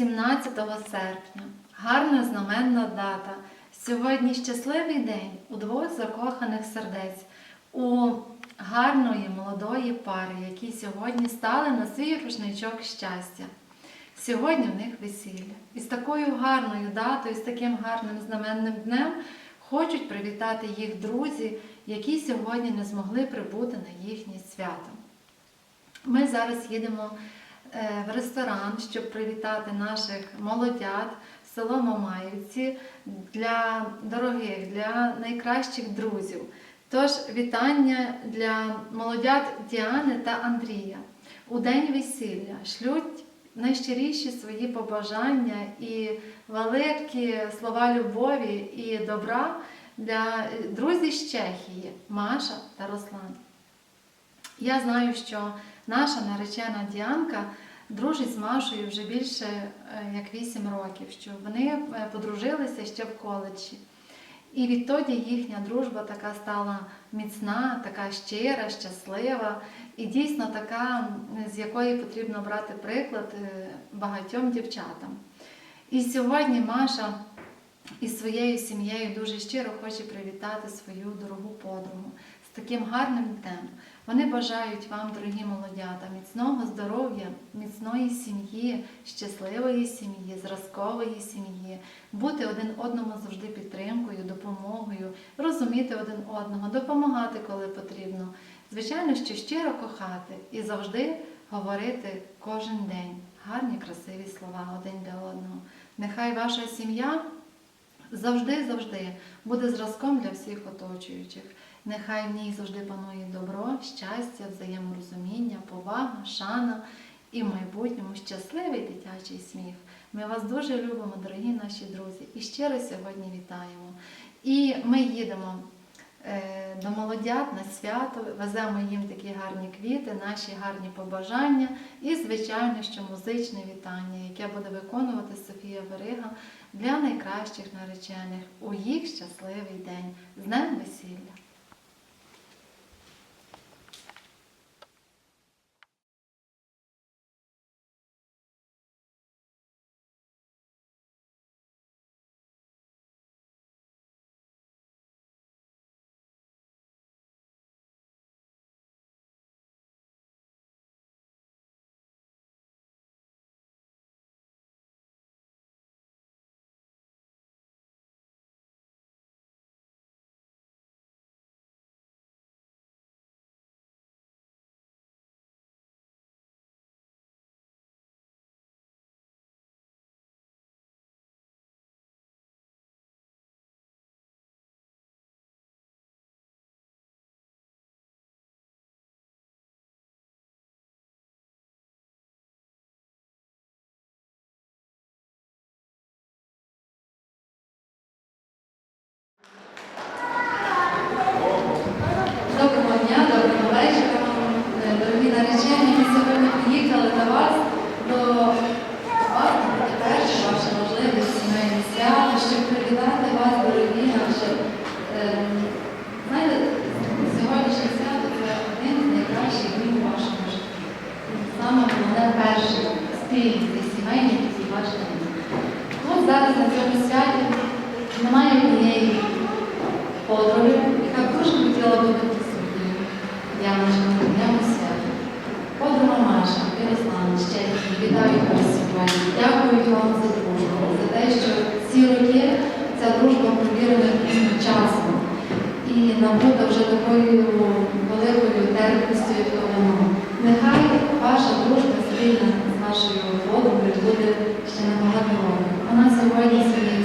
17 серпня. Гарна знаменна дата. Сьогодні щасливий день у двох закоханих сердець, у гарної молодої пари, які сьогодні стали на свій рушничок щастя. Сьогодні в них весілля. І з такою гарною датою, з таким гарним знаменним днем хочуть привітати їх друзі, які сьогодні не змогли прибути на їхнє свято. Ми зараз їдемо в ресторан, щоб привітати наших молодят в село Мамаївці для дорогих, для найкращих друзів. Тож вітання для молодят Діани та Андрія. У день весілля шлють найщиріші свої побажання і великі слова любові і добра для друзів з Чехії Маша та Руслан. Я знаю, що наша наречена Діанка дружить з Машою вже більше е, як 8 років, що вони е, подружилися ще в коледжі. І відтоді їхня дружба така стала міцна, така щира, щаслива і дійсно така, з якої потрібно брати приклад е, багатьом дівчатам. І сьогодні Маша із своєю сім'єю дуже щиро хоче привітати свою дорогу подругу таким гарним днем. Вони бажають вам, дорогі молодята, міцного здоров'я, міцної сім'ї, щасливої сім'ї, зразкової сім'ї, бути один одному завжди підтримкою, допомогою, розуміти один одного, допомагати, коли потрібно. Звичайно, що щиро кохати і завжди говорити кожен день гарні, красиві слова один для одного. Нехай ваша сім'я завжди-завжди буде зразком для всіх оточуючих. Нехай в ній завжди панує добро, щастя, взаєморозуміння, повага, шана і в майбутньому щасливий дитячий сміх. Ми вас дуже любимо, дорогі наші друзі, і щиро сьогодні вітаємо. І ми їдемо е, до молодят на свято, веземо їм такі гарні квіти, наші гарні побажання і, звичайно, що музичне вітання, яке буде виконувати Софія Верига для найкращих наречених у їх щасливий день з Днем весілля. Набута вже такою великою терпістю, як то воно. Нехай ваша дружба спільна з нашою подругою буде ще на багато років. Вона сьогодні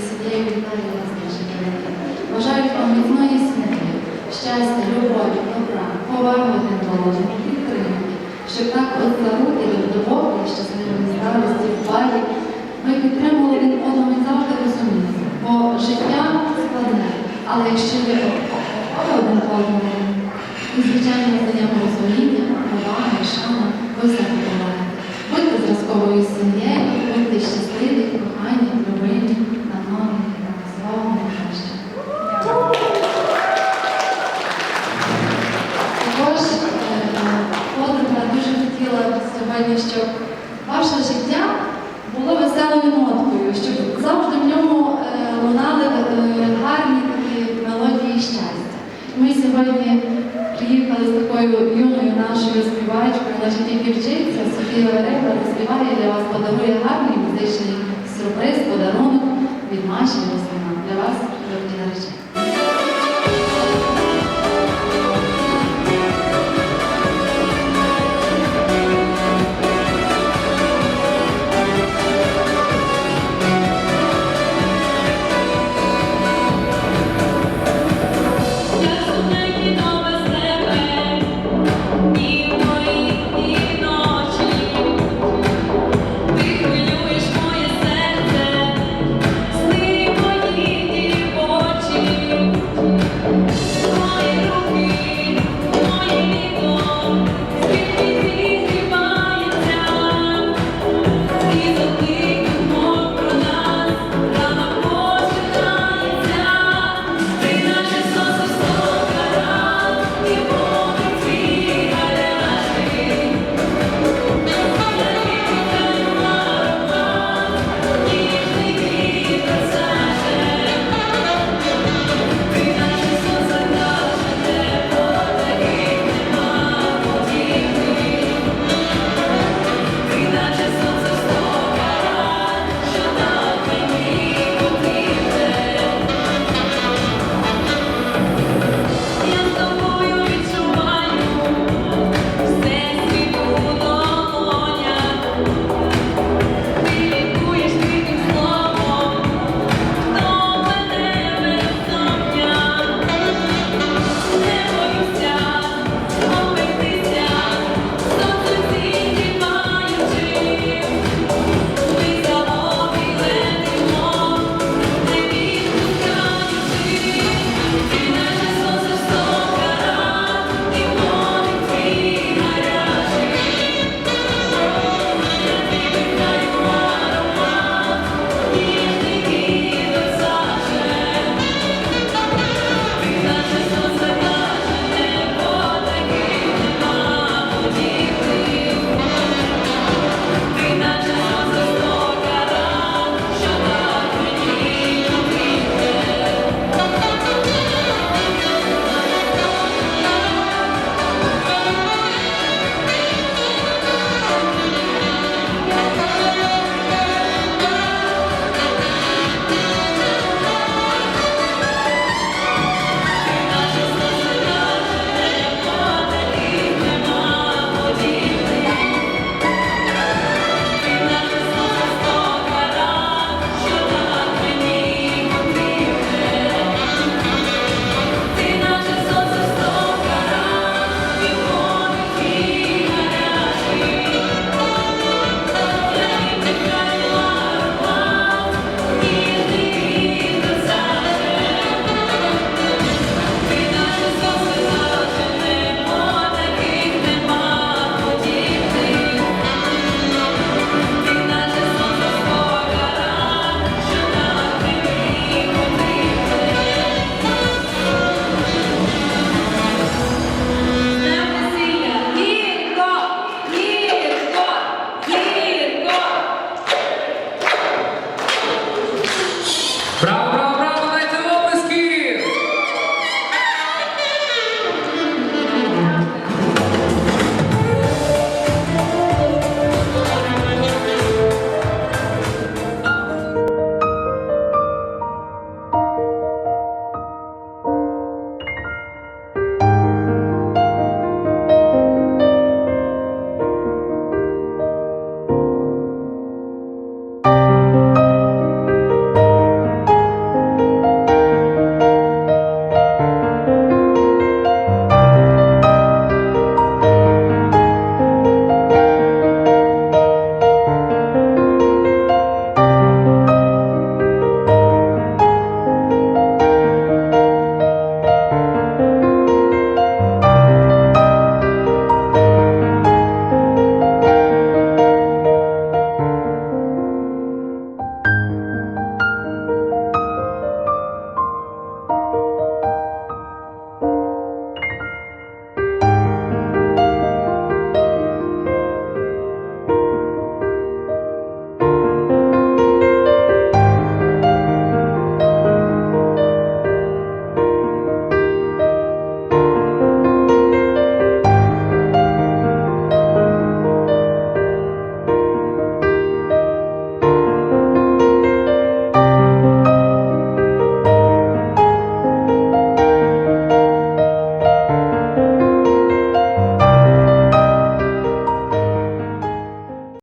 своєю вітає вас, наші дорогі. Бажаю вам міцної сім'ї, щастя, любові, добра, поваги один до одного, підтримки, щоб так от за руки до глибокої щасливої старості в парі ми підтримували один одного і завжди розуміли. Бо життя складне, але якщо ви одному, і звичайно взаєморозуміння, повага і шана, ви все подолаєте. Будьте зразковою сім'єю, будьте щасливі, кохані, любимі, на нові, на славу найкраще. Також е, дуже хотіла щоб ваше життя було веселим і сьогодні приїхали з такою юною нашою співачкою, наша тільки вчиться, Софія Верегла заспіває для вас, подарує гарний музичний сюрприз, подарунок від Маші Руслина. Для вас, дорогі наречені.